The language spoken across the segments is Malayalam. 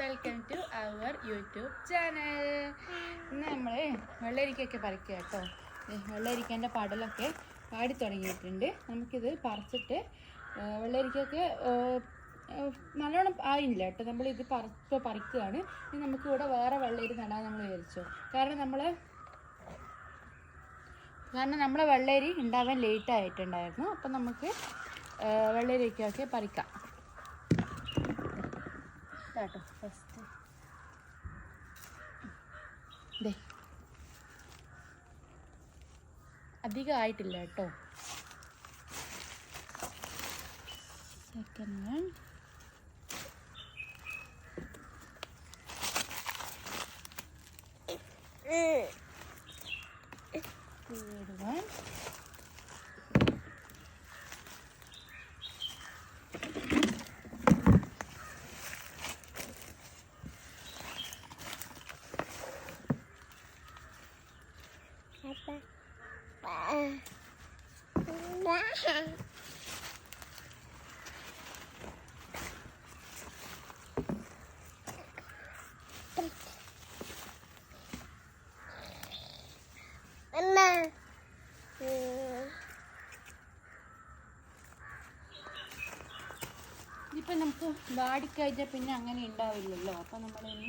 Welcome to our YouTube channel ഇന്ന് നമ്മൾ വെള്ളരിക്കൊക്കെ പറിക്കുക കേട്ടോ. വെള്ളരിക്കേന്റെ പടലൊക്കെ പാടി തുടങ്ങിയിട്ടുണ്ട്. നമുക്കിത് പറിച്ചിട്ട് വെള്ളരിക്കൊക്കെ നല്ലോണം ആയില്ല കേട്ടോ. നമ്മളിത് പറിച്ച് പറിക്കുകയാണ്. ഇനി നമുക്ക് ഇവിടെ വേറെ വെള്ളരി നടാൻ നമ്മൾ വിചാരിച്ചു. കാരണം നമ്മൾ കാരണം നമ്മളെ വെള്ളരി ഉണ്ടാവാൻ ലേറ്റ് ആയിട്ടുണ്ടായിരുന്നു. അപ്പം നമുക്ക് വെള്ളരിക്കൊക്കെ പറിക്കാം. ഇതാട്ടോ ഫസ്റ്റ് ദേ. അധികം ആയിട്ടില്ല കേട്ടോ. സെക്കൻഡ് ഇതിപ്പോൾ നമുക്ക് വാടിക്കഴിഞ്ഞാൽ പിന്നെ അങ്ങനെ ഉണ്ടാവില്ലല്ലോ അപ്പം നമ്മൾ ഇനി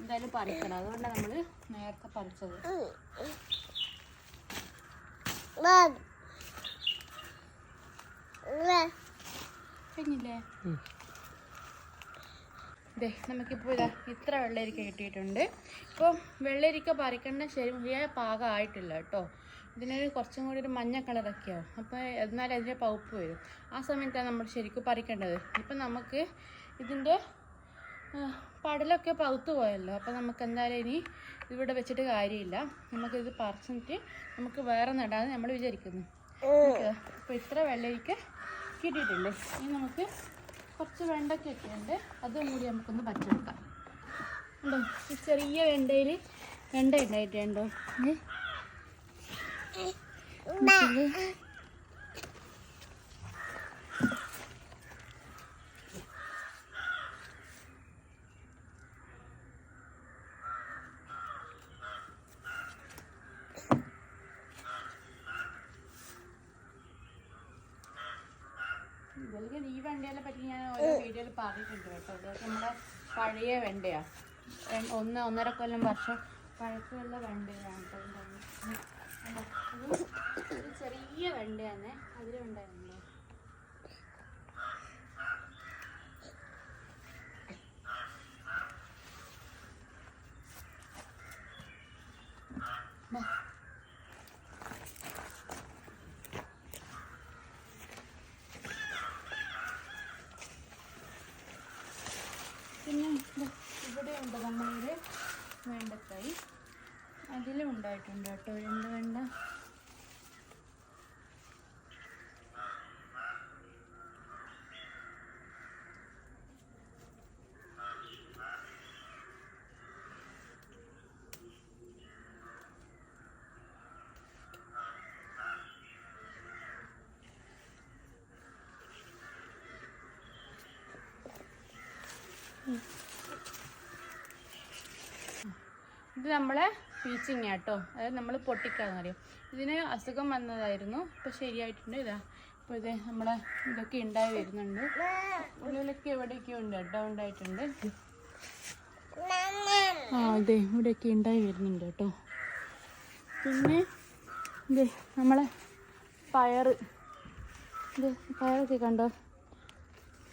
എന്തായാലും പറിക്കണം. അതുകൊണ്ടാണ് നമ്മൾ നേരത്തെ പറിച്ചത്. കഴിഞ്ഞില്ലേ? നമുക്കിപ്പോൾ ഇതാ ഇത്ര വെള്ളരിക്ക കിട്ടിയിട്ടുണ്ട്. ഇപ്പോൾ വെള്ളരിക്ക പറിക്കേണ്ട ശരിയായ പാകമായിട്ടില്ല കേട്ടോ. ഇതിനൊരു കുറച്ചും കൂടി ഒരു മഞ്ഞ കളറൊക്കെ ആവും അപ്പോൾ എന്നാലും അതിന്റെ പൗപ്പ് വരും. ആ സമയത്താണ് നമ്മൾ ശരിക്കും പറിക്കേണ്ടത്. ഇപ്പം നമുക്ക് ഇതിന്റെ പടലൊക്കെ പൗത്ത് പോയല്ലോ. അപ്പോൾ നമുക്ക് എന്തായാലും ഇനി ഇവിടെ വെച്ചിട്ട് കാര്യമില്ല. നമുക്കിത് പറിച്ചിട്ട് നമുക്ക് വേറെ നടാന്ന് നമ്മൾ വിചാരിക്കുന്നു. അപ്പോൾ ഇത്ര വെള്ളയിലേക്ക് കിട്ടിയിട്ടുണ്ട്. ഇനി നമുക്ക് കുറച്ച് വെണ്ടയ്ക്കൊക്കെ ഉണ്ട്. അതും കൂടി നമുക്കൊന്ന് പച്ചെടുക്കാം ഉണ്ടോ? ഈ ചെറിയ വെണ്ടയിൽ വെണ്ട ഉണ്ടായിട്ടുണ്ടോ? ഏ? ഇവർക്ക് വെണ്ടയെ പറ്റി ഞാൻ ഓരോ വീഡിയോയിൽ പറഞ്ഞിട്ടുണ്ട് കേട്ടോ. ഇതൊക്കെ നമ്മുടെ പഴയ വെണ്ടയാ. എ- ഒന്ന് ഒന്നര കൊല്ലം വർഷം പഴക്കമുള്ള വെണ്ടയാണ് കേട്ടോ ഇതുണ്ടാവുന്നത്. കണ്ടോ? ഇത് ഒരു ചെറിയ അതിലും ഉണ്ടായിരുന്നു നേരെ പിന്നെ ഇവിടെ ഉണ്ട് നമ്മളിവിടെ വേണ്ടക്കായി അതിലും ഉണ്ടായിട്ടുണ്ട് കേട്ടോ. രണ്ട് വേണ്ട? ഇത് നമ്മളെ പീച്ചിങ് കേട്ടോ അതായത് നമ്മൾ പൊട്ടിക്കാന്ന് പറയും. ഇതിന് അസുഖം വന്നതായിരുന്നു. ഇപ്പൊ ശരിയായിട്ടുണ്ട്. ഇതാ. ഇപ്പോൾ ഇത് നമ്മളെ ഇതൊക്കെ ഉണ്ടായി വരുന്നുണ്ട്. ഉള്ളിലൊക്കെ എവിടെയൊക്കെ ഉണ്ട്. കേട്ടോ ഉണ്ടായിട്ടുണ്ട് ആ അതെ ഇവിടെയൊക്കെ ഉണ്ടായി വരുന്നുണ്ട് കേട്ടോ. പിന്നെ ഇത് നമ്മളെ പയറ്. ഇത് പയറൊക്കെ കണ്ടോ?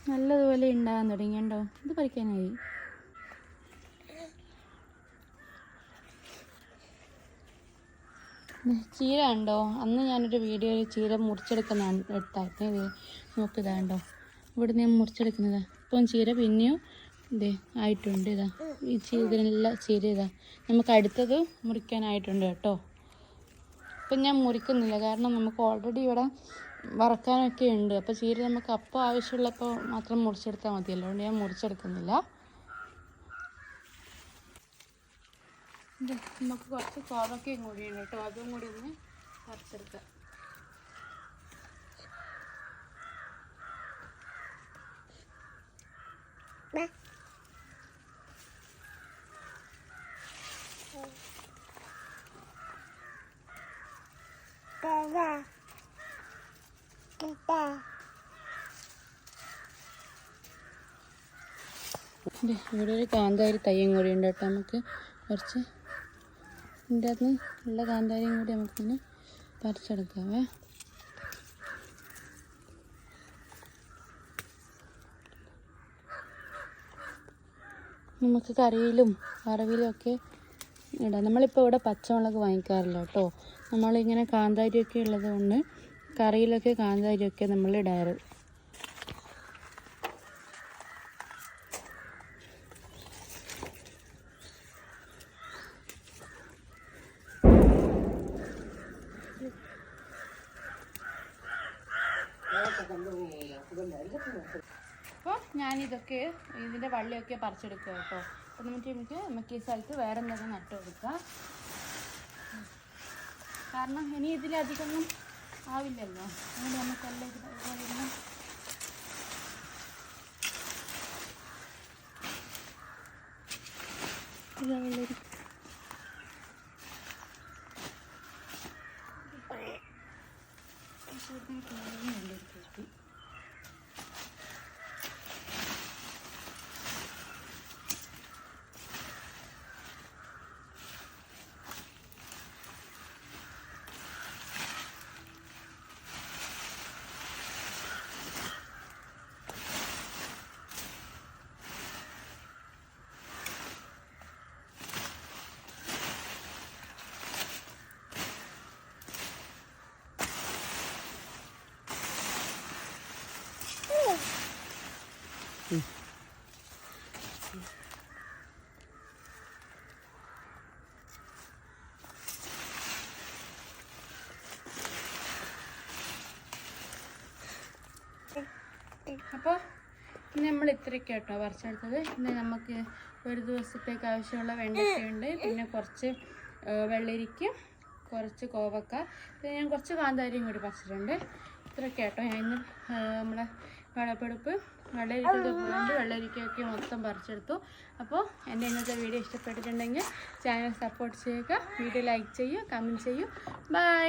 നല്ലതുപോലെ ഉണ്ടാകാൻ തുടങ്ങിയുണ്ടോ? ഇത് പറിക്കാനായി. ചീര ഉണ്ടോ അന്ന് ഞാനൊരു വീഡിയോയിൽ ചീര മുറിച്ചെടുക്കുന്ന എടുത്തായിരുന്നു ഇത് നോക്കിതാ ഉണ്ടോ ഇവിടെ ഞാൻ മുറിച്ചെടുക്കുന്നത് ഇപ്പം ചീര പിന്നെയും ഇതേ ആയിട്ടുണ്ട് ഇതാ. ഈ ചീരനെല്ലാം ചീര ഇതാ. നമുക്ക് അടുത്തത് മുറിക്കാനായിട്ടുണ്ട് കേട്ടോ. ഇപ്പം ഞാൻ മുറിക്കുന്നില്ല. കാരണം നമുക്ക് ഓൾറെഡി ഇവിടെ വറക്കാനൊക്കെ ഉണ്ട്. അപ്പോൾ ചീര നമുക്ക് അപ്പം ആവശ്യമുള്ളപ്പോൾ മാത്രം മുറിച്ചെടുത്താൽ മതിയല്ലോ അതുകൊണ്ട് ഞാൻ മുറിച്ചെടുക്കുന്നില്ല. നമുക്ക് കുറച്ച് കോവക്കയും ഉണ്ട് കേട്ടോ. അതും കൂടി ഒന്ന് വറച്ചെടുക്കാം ദേ, ഇവിടെ ഒരു കാന്താരി തയ്യും കൂടി ഉണ്ട് കേട്ടോ നമുക്ക്. കുറച്ച് ഇതിന്റെ അകത്ത് ഉള്ള കാന്താരിയും കൂടി നമുക്കിങ്ങനെ പറിച്ചെടുക്കാവേ. നമുക്ക് കറിയിലും വറവിലും ഒക്കെ ഇടാം. നമ്മളിപ്പോൾ ഇവിടെ പച്ചമുളക് വാങ്ങിക്കാറില്ല കേട്ടോ. നമ്മളിങ്ങനെ കാന്താരിയൊക്കെ ഉള്ളത് കൊണ്ട് കറിയിലൊക്കെ കാന്താരിയൊക്കെ നമ്മൾ ഇടാറ് അപ്പോൾ ഞാനിതൊക്കെ ഇതിന്റെ വള്ളിയൊക്കെ പറിച്ചെടുക്കുക കേട്ടോ. ഒന്ന് മിനിറ്റ് നമുക്ക് നമുക്ക് ഈ സ്ഥലത്ത് വേറെ എന്തെങ്കിലും നട്ടു കൊടുക്കാം. കാരണം ഇനി ഇതിലധികമൊന്നും ആവില്ലല്ലോ. അതുകൊണ്ട് നമുക്കെല്ലാം ഇത് ഇതുപോലെ ഇതാ വെള്ളരി വെള്ളരി കിട്ടി അപ്പോൾ ഇന്ന് നമ്മൾ ഇത്രയൊക്കെ കേട്ടോ പറിച്ചെടുത്തത്. ഇന്ന് നമുക്ക് ഒരു ദിവസത്തേക്ക് ആവശ്യമുള്ള വെണ്ടയ്ക്കുണ്ട് പിന്നെ കുറച്ച് വെള്ളരിക്ക് കുറച്ച് കോവക്ക. പിന്നെ ഞാൻ കുറച്ച് കാന്താരിയും കൂടി പറിച്ചിട്ടുണ്ട്. ഇത്രയൊക്കെ കേട്ടോ ഞാൻ ഇന്ന് നമ്മളെ വിളപ്പെടുപ്പ് വെള്ളരിക്കൊക്കെ പോയിട്ട് വെള്ളരിക്കയൊക്കെ മൊത്തം പറിച്ചെടുത്തു. അപ്പോൾ എന്റെ ഇന്നത്തെ വീഡിയോ ഇഷ്ടപ്പെട്ടിട്ടുണ്ടെങ്കിൽ ചാനൽ സപ്പോർട്ട് ചെയ്യുക. വീഡിയോ ലൈക്ക് ചെയ്യുക കമന്റ് ചെയ്യൂ. ബൈ